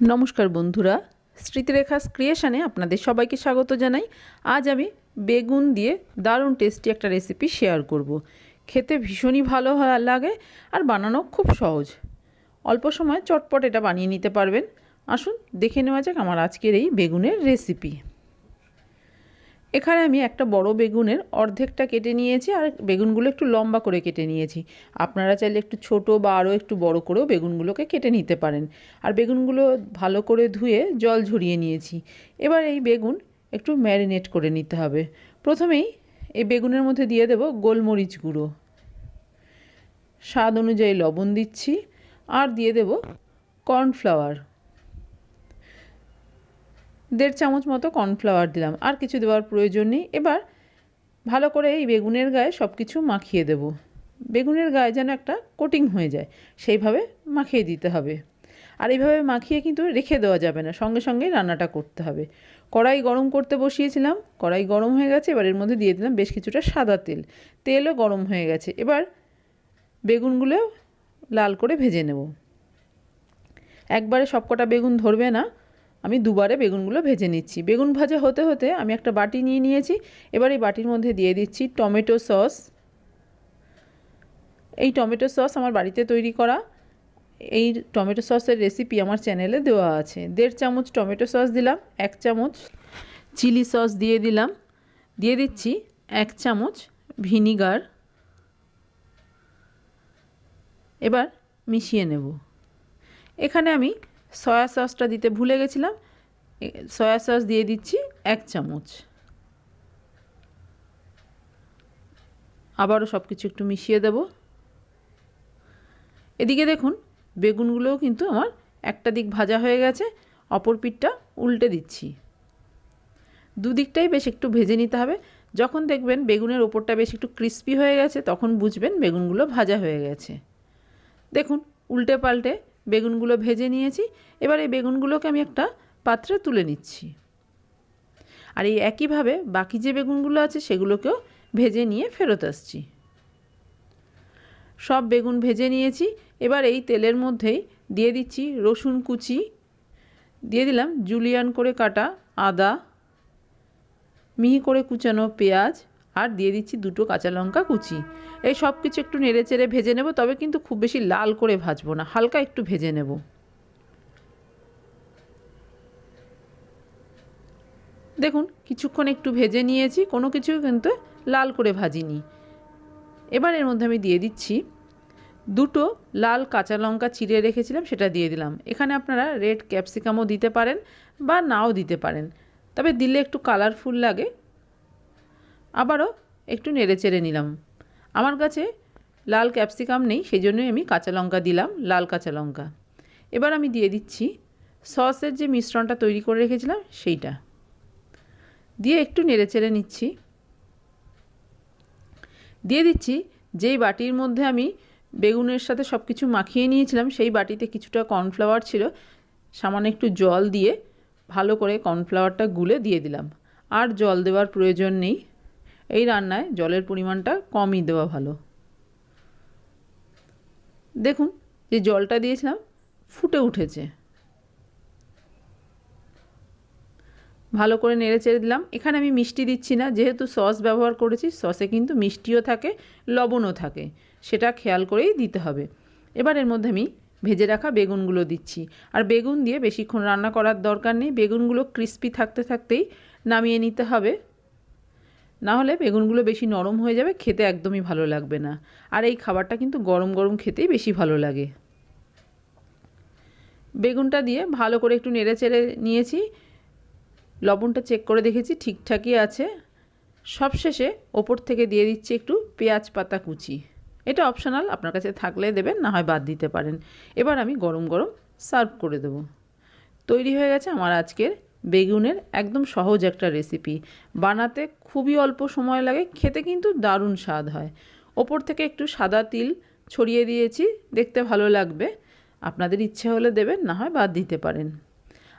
নমস্কার বন্ধুরা স্মৃতিরেখা ক্রিয়েশানে আপনাদের সবাইকে স্বাগত জানাই। আজ আমি বেগুন দিয়ে দারুণ টেস্টি একটা রেসিপি শেয়ার করব। খেতে ভীষণই ভালো লাগে আর বানানো খুব সহজ। অল্প সময় চটপট এটা বানিয়ে নিতে পারবেন। আসুন দেখে নেওয়া যাক আমার আজকের এই বেগুনের রেসিপি। এখানে আমি একটা বড় বেগুনের অর্ধেকটা কেটে নিয়েছি আর বেগুনগুলো একটু লম্বা করে কেটে নিয়েছি। আপনারা চাইলে একটু ছোট বা আরও একটু বড় করেও বেগুনগুলোকে কেটে নিতে পারেন। আর বেগুনগুলো ভালো করে ধুয়ে জল ঝরিয়ে নিয়েছি। এবার এই বেগুন একটু ম্যারিনেট করে নিতে হবে। প্রথমেই এই বেগুনের মধ্যে দিয়ে দেব গোলমরিচ গুঁড়ো। স্বাদ অনুযায়ী লবণ দিচ্ছি। আর দিয়ে দেব কর্নফ্লাওয়ার। দেড় চামচ মতো কর্নফ্লাওয়ার দিলাম। আর কিছু দেওয়ার প্রয়োজন নেই। এবার ভালো করে এই বেগুনের গায়ে সব কিছু মাখিয়ে দেব। বেগুনের গায়ে যেন একটা কোটিং হয়ে যায়, সেইভাবে মাখিয়ে দিতে হবে। আর এইভাবে মাখিয়ে কিন্তু রেখে দেওয়া যাবে না, সঙ্গে সঙ্গে রান্নাটা করতে হবে। কড়াই গরম করতে বসিয়েছিলাম, কড়াই গরম হয়ে গেছে। এবার এর মধ্যে দিয়ে দিলাম বেশ কিছুটা সাদা তেল। তেলও গরম হয়ে গেছে। এবার বেগুনগুলো লাল করে ভেজে নেব। একবারে সবকটা বেগুন ধরবে না আমি দুবারে বেগুনগুলো ভেজে নিচ্ছি। বেগুন ভাজা হতে হতে আমি একটা বাটি নিয়ে নিয়েছি। এবার এই বাটির মধ্যে দিয়ে দিচ্ছি টমেটো সস। এই টমেটো সস আমার বাড়িতে তৈরি করা। এই টমেটো সসের রেসিপি আমার চ্যানেলে দেওয়া আছে। দেড় চামচ টমেটো সস দিলাম, এক চামচ চিলি সস দিয়ে দিলাম। দিয়ে দিচ্ছি এক চামচ ভিনিগার। এবার মিশিয়ে নেব। এখানে আমি সয়া সসটা দিতে ভুলে গেছিলাম। সয়া সস দিয়ে দিচ্ছি এক চামচ। আবারও সব কিছু একটু মিশিয়ে দেব। এদিকে দেখুন, বেগুনগুলোও কিন্তু আমার একটা দিক ভাজা হয়ে গেছে, অপর পিঠটা উল্টে দিচ্ছি। দুদিকটাই বেশ একটু ভেজে নিতে হবে। যখন দেখবেন বেগুনের ওপরটা বেশ একটু ক্রিস্পি হয়ে গেছে, তখন বুঝবেন বেগুনগুলো ভাজা হয়ে গেছে। দেখুন, উল্টে পাল্টে বেগুনগুলো ভেজে নিয়েছি। এবার এই বেগুনগুলোকে আমি একটা পাত্রে তুলে নিচ্ছি। আর এই একইভাবে বাকি যে বেগুনগুলো আছে সেগুলোকেও ভেজে নিয়ে ফেরত আসছি। সব বেগুন ভেজে নিয়েছি। এবার এই তেলের মধ্যেই দিয়ে দিচ্ছি রসুন কুচি। দিয়ে দিলাম জুলিয়ান করে কাটা আদা, মিহি করে কুচানো পেঁয়াজ আর দিয়ে দিচ্ছি দুটো কাঁচা লঙ্কা কুচি। এই সব কিছু একটু নেড়ে চেড়ে ভেজে নেব, তবে কিন্তু খুব বেশি লাল করে ভাজবো না, হালকা একটু ভেজে নেব। দেখুন, কিছুক্ষণ একটু ভেজে নিয়েছি, কোনো কিছু কিন্তু লাল করে ভাজিনি। এবার এর মধ্যে আমি দিয়ে দিচ্ছি দুটো লাল কাঁচা লঙ্কা চিড়ে রেখেছিলাম, সেটা দিয়ে দিলাম। এখানে আপনারা রেড ক্যাপসিকামও দিতে পারেন বা নাও দিতে পারেন। তবে দিলে একটু কালারফুল লাগে আবারও একটু নেড়ে চেড়ে নিলাম। আমার কাছে লাল ক্যাপসিকাম নেই সেই জন্যই আমি কাঁচা লঙ্কা দিলাম, লাল কাঁচা লঙ্কা। এবার আমি দিয়ে দিচ্ছি সসের যে মিশ্রণটা তৈরি করে রেখেছিলাম, সেইটা। দিয়ে একটু নেড়ে চেড়ে নিচ্ছি। দিয়ে দিচ্ছি যেই বাটির মধ্যে আমি বেগুনের সাথে সব কিছু মাখিয়ে নিয়েছিলাম, সেই বাটিতে কিছুটা কর্নফ্লাওয়ার ছিল, সামান্য একটু জল দিয়ে ভালো করে কর্নফ্লাওয়ারটা গুলে দিয়ে দিলাম। আর জল দেওয়ার প্রয়োজন নেই। এই রান্নায় জলের পরিমাণটা কমই দেওয়া ভালো। দেখুন, যে জলটা দিয়েছিলাম, ফুটে উঠেছে। ভালো করে নেড়ে চেড়ে দিলাম। এখানে আমি মিষ্টি দিচ্ছি না, যেহেতু সস ব্যবহার করেছি, সসে কিন্তু মিষ্টিও থাকে, লবণও থাকে। সেটা খেয়াল করেই দিতে হবে। এবার এর মধ্যে আমি ভেজে রাখা বেগুনগুলো দিচ্ছি। আর বেগুন দিয়ে বেশিক্ষণ রান্না করার দরকার নেই। বেগুনগুলো ক্রিস্পি থাকতে থাকতেই নামিয়ে নিতে হবে। না হলে বেগুনগুলো বেশি নরম হয়ে যাবে, খেতে একদমই ভালো লাগবে না। আর এই খাবারটা কিন্তু গরম গরম খেতেই বেশি ভালো লাগে। বেগুনটা দিয়ে ভালো করে একটু নেড়ে চেড়ে নিয়েছি। লবণটা চেক করে দেখেছি, ঠিকঠাকই আছে। সবশেষে ওপর থেকে দিয়ে দিচ্ছি একটু পেঁয়াজ পাতা কুচি। এটা অপশনাল আপনার কাছে থাকলে দেবেন, না হয় বাদ দিতে পারেন। এবার আমি গরম গরম সার্ভ করে দেব। তৈরি হয়ে গেছে আমার আজকের বেগুনের একদম সহজ একটা রেসিপি বানাতে খুবই অল্প সময় লাগে, খেতে কিন্তু দারুণ স্বাদ হয়। ওপর থেকে একটু সাদা তিল ছড়িয়ে দিয়েছি, দেখতে ভালো লাগবে। আপনাদের ইচ্ছে হলে দেবেন, না হয় বাদ দিতে পারেন।